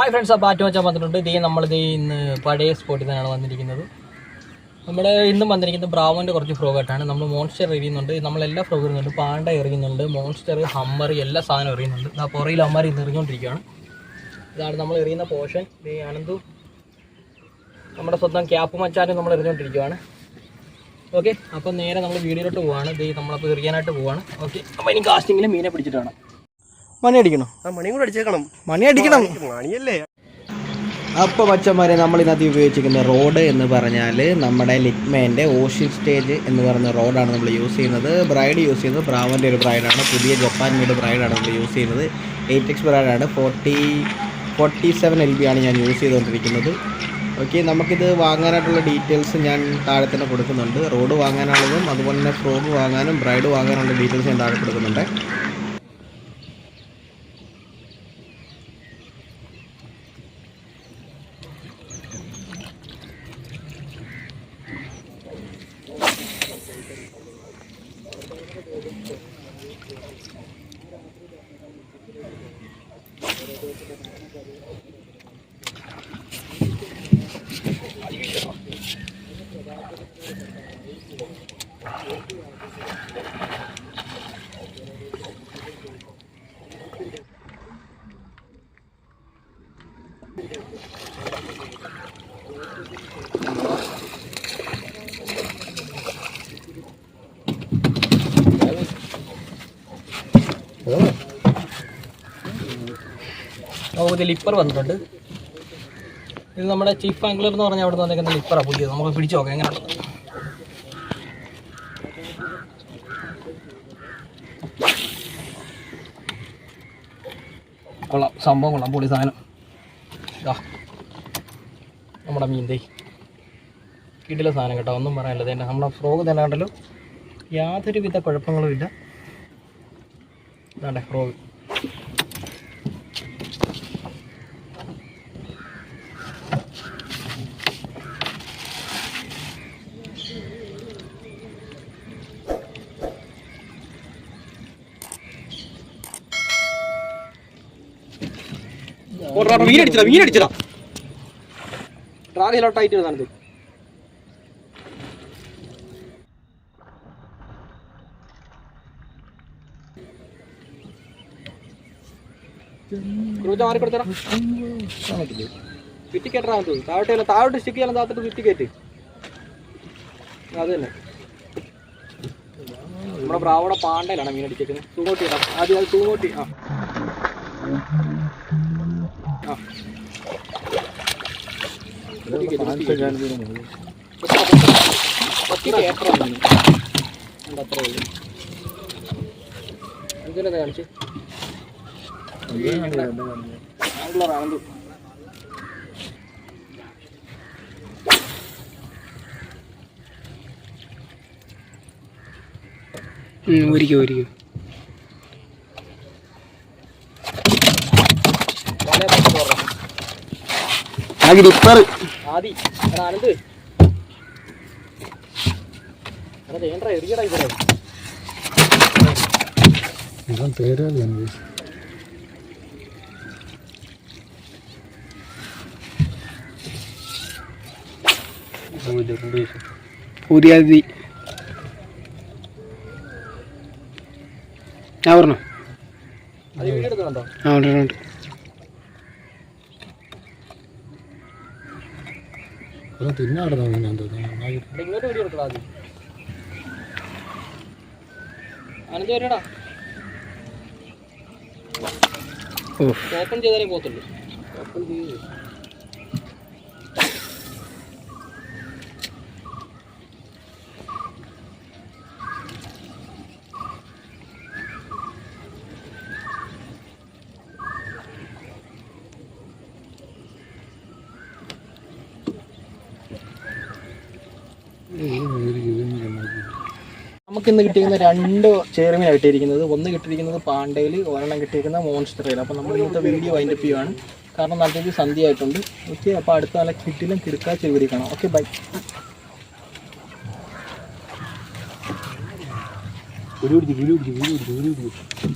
Hi friends അപ്പോൾ atom വെച്ചാൽ വന്നിട്ടുണ്ട്. ഇതേ നമ്മളിത് ഇന്ന് പഴയ സ്പോട്ടിൽ തന്നെയാണ് വന്നിരിക്കുന്നത്. നമ്മൾ ഇന്നും വന്നിരിക്കുന്നത് ബ്രാവോന്റെ കുറച്ച് ഫ്രോഗായിട്ടാണ് നമ്മൾ മോൺസ്റ്റർ എറിയുന്നുണ്ട്. നമ്മളെല്ലാ ഫ്രോഗ് എറിയുന്നുണ്ട് പാണ്ട എറിയുന്നുണ്ട്. മോൺസ്റ്റർ ഹമ്മർ എല്ലാ സാധനവും എറിയുന്നുണ്ട്. ആ പുറയിൽ അമ്മർ ഇന്ന് എറിഞ്ഞുകൊണ്ടിരിക്കുകയാണ് ഇതാണ് നമ്മൾ എറിയുന്ന പോഷൻ ഇത് അനന്തു നമ്മുടെ സ്വന്തം ക്യാപ്പ് മച്ചാനും നമ്മൾ എറിഞ്ഞുകൊണ്ടിരിക്കുകയാണ് ഓക്കെ അപ്പോൾ നേരെ നമ്മൾ വീഡിയോയിലോട്ട് പോവാണ്. ഇത് നമ്മളപ്പോൾ എറിയാനായിട്ട് പോവാണ്. ഓക്കെ അപ്പോൾ ഇനി കാസ്റ്റിങ്ങിൽ മീനെ പിടിച്ചിട്ട് വേണം മണി അടിക്കണോ? ആ മണിയും കൂടെ അടിച്ചേക്കണം. മണി അടിക്കണം. മണിയല്ലേ? അപ്പോൾ മച്ചന്മാരെ നമ്മൾ ഇതിനകത്ത് ഉപയോഗിച്ചിരിക്കുന്ന റോഡ് എന്ന് പറഞ്ഞാൽ നമ്മുടെ ലിറ്റ്മേന്റെ ഓഷ്യൻ സ്റ്റേജ് എന്ന് പറയുന്ന റോഡാണ് നമ്മൾ യൂസ് ചെയ്യുന്നത്. ബ്രൈഡ് യൂസ് ചെയ്യുന്നത്. ബ്രാവന്റെ ഒരു ബ്രൈഡാണ്. പുതിയ ജപ്പാൻ മീഡ് ബ്രൈഡാണ് നമ്മൾ യൂസ് ചെയ്യുന്നത്. Eight X ബ്രൈഡാണ്. Forty forty seven L B ആണ് ഞാൻ യൂസ് ചെയ്തുകൊണ്ടിരിക്കുന്നത്. ഓക്കെ നമുക്കിത് വാങ്ങാനായിട്ടുള്ള ഡീറ്റെയിൽസ് ഞാൻ താഴെ തന്നെ കൊടുക്കുന്നുണ്ട്. റോഡ് വാങ്ങാനുള്ളതും അതുപോലെ തന്നെ ഫ്രോഗ് വാങ്ങാനും ബ്രൈഡ് വാങ്ങാനുള്ള ഡീറ്റെയിൽസ് ഞാൻ താഴെ കൊടുക്കുന്നുണ്ട്. ಬೇಜಗಳನ್ನ ಬೆಳಿಬೊದು നമുക്ക് ലിപ്പർ വന്നിട്ടുണ്ട്. ഇത് നമ്മുടെ ചീഫ് ആംഗ്ലർ എന്ന് പറഞ്ഞാൽ അവിടെ നിന്ന് വന്നേക്കുന്ന ലിപ്പറാണ് പുതിയത്. നമുക്ക് പിടിച്ചു നോക്കാം എങ്ങനെയാണ് കൊള്ളാം സംഭവം കൊള്ളാം പൊളി സാധനം. ഇതാ നമ്മുടെ മീൻ കിട്ടില്ല സാധനം കേട്ടോ ഒന്നും പറയാനില്ല. തന്നെ നമ്മുടെ ഫ്രോഗ് തന്നെ കണ്ടല്ലോ. യാതൊരുവിധ കുഴപ്പങ്ങളും ഇല്ല. ഇതാണ്ടേ ഫ്രോഗ് മീനടിച്ചതാ മീനടിച്ചതാ ഡ്രാഗിലോട്ടായിട്ട് ഇരുന്നത് ക്രൂജ മാറി കൊടുത്തരാ വിറ്റി കയറ്റാൻ തോന്നുന്നു. താഴോട്ട് ഇല്ല താഴോട്ട് സ്റ്റിക്ക് ചെയ്യാൻ താത്തിട്ട് വിറ്റി കയറ്റി അത് തന്നെ. നമ്മുടെ ബ്രാവോടെ പാണ്ടയിലാണ് മീൻ അടിച്ചേക്കുന്നത്. തൂങ്ങോട്ടി ആദ്യം അത് തൂങ്ങോട്ടി ആ. എന്തിനാ കാണിച്ച് ഒരിക്കും ഒരിക്കും ആ ഗ്രിപ്പർ ആദി. എടാ ആനന്ദ്. എടാ വേണ്ട എറിയടാ ഇവിടെ പുതിയ അതിഥി ഞാൻ പറഞ്ഞു. അത് വീഡിയോ എടുക്കുന്നുണ്ടോ ആ ഉണ്ട് ഉണ്ട് എടാ, ഇങ്ങോട്ട് വീഡിയോ ആദ്യം. വരടാ. ഓപ്പൺ ചെയ്താലേ പോത്തുള്ളൂ ഓപ്പൺ ചെയ്ത് നമുക്കിന്ന് കിട്ടിയിരിക്കുന്ന രണ്ട് ചേറുമീനാണ് കിട്ടിയിരിക്കുന്നത്. ഒന്ന് കിട്ടിയിരിക്കുന്നത് പാണ്ടയിൽ ഒരെണ്ണം കിട്ടിയിരിക്കുന്നത് മോൺസ്റ്ററയിൽ അപ്പോൾ നമ്മൾ ഇന്നത്തെ വീഡിയോ വൈൻഡ് അപ്പ് ചെയ്യുവാണ്. കാരണം നല്ലൊരു സന്ധ്യ ആയിട്ടുണ്ട്. ഓക്കെ അപ്പോൾ അടുത്ത നല്ല കിട്ടിലും കിടക്കാച്ച ചെയ്തിരിക്കണം കാണാം. ഓക്കെ ബൈ ഒരു ഒരു ഒരു ഒരു